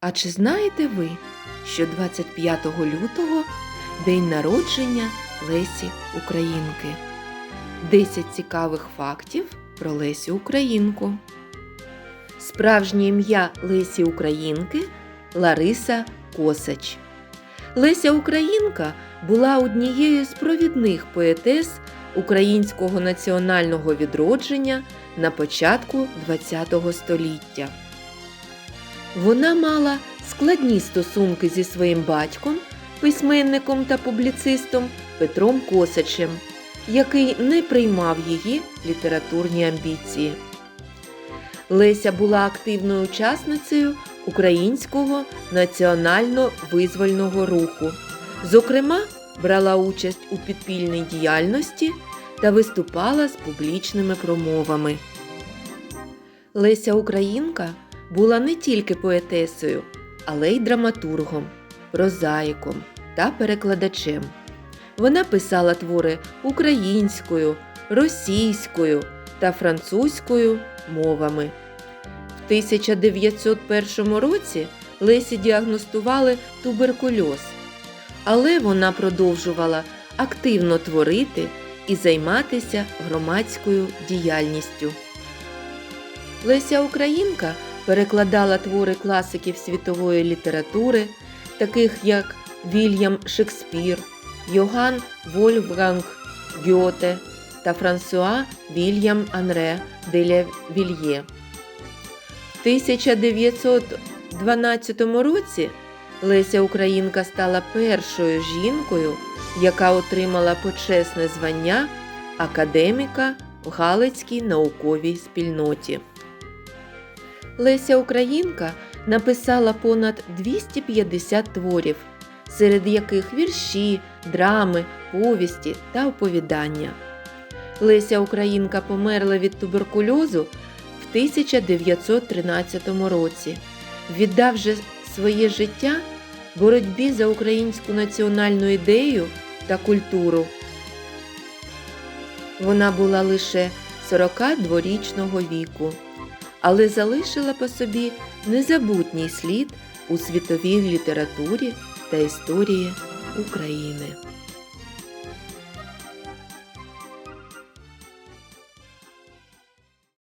А чи знаєте ви, що 25 лютого день народження Лесі Українки? 10 цікавих фактів про Лесю Українку. Справжнє ім'я Лесі Українки Лариса Косач. Леся Українка була однією з провідних поетес українського національного відродження на початку ХХ століття. Вона мала складні стосунки зі своїм батьком, письменником та публіцистом Петром Косачем, який не приймав її літературні амбіції. Леся була активною учасницею українського національно-визвольного руху. Зокрема, брала участь у підпільній діяльності та виступала з публічними промовами. Леся Українка була не тільки поетесою, але й драматургом, прозаїком та перекладачем. Вона писала твори українською, російською та французькою мовами. В 1901 році Лесі діагностували туберкульоз, але вона продовжувала активно творити і займатися громадською діяльністю. Леся Українка перекладала твори класиків світової літератури, таких як Вільям Шекспір, Йоган Вольфганг Гьоте та Франсуа Вільям Анре де ля Вільє. В 1912 році Леся Українка стала першою жінкою, яка отримала почесне звання академіка в Галицькій науковій спільноті. Леся Українка написала понад 250 творів, серед яких вірші, драми, повісті та оповідання. Леся Українка померла від туберкульозу в 1913 році, віддавши своє життя боротьбі за українську національну ідею та культуру. Вона була лише 42-річного віку, але залишила по собі незабутній слід у світовій літературі та історії України.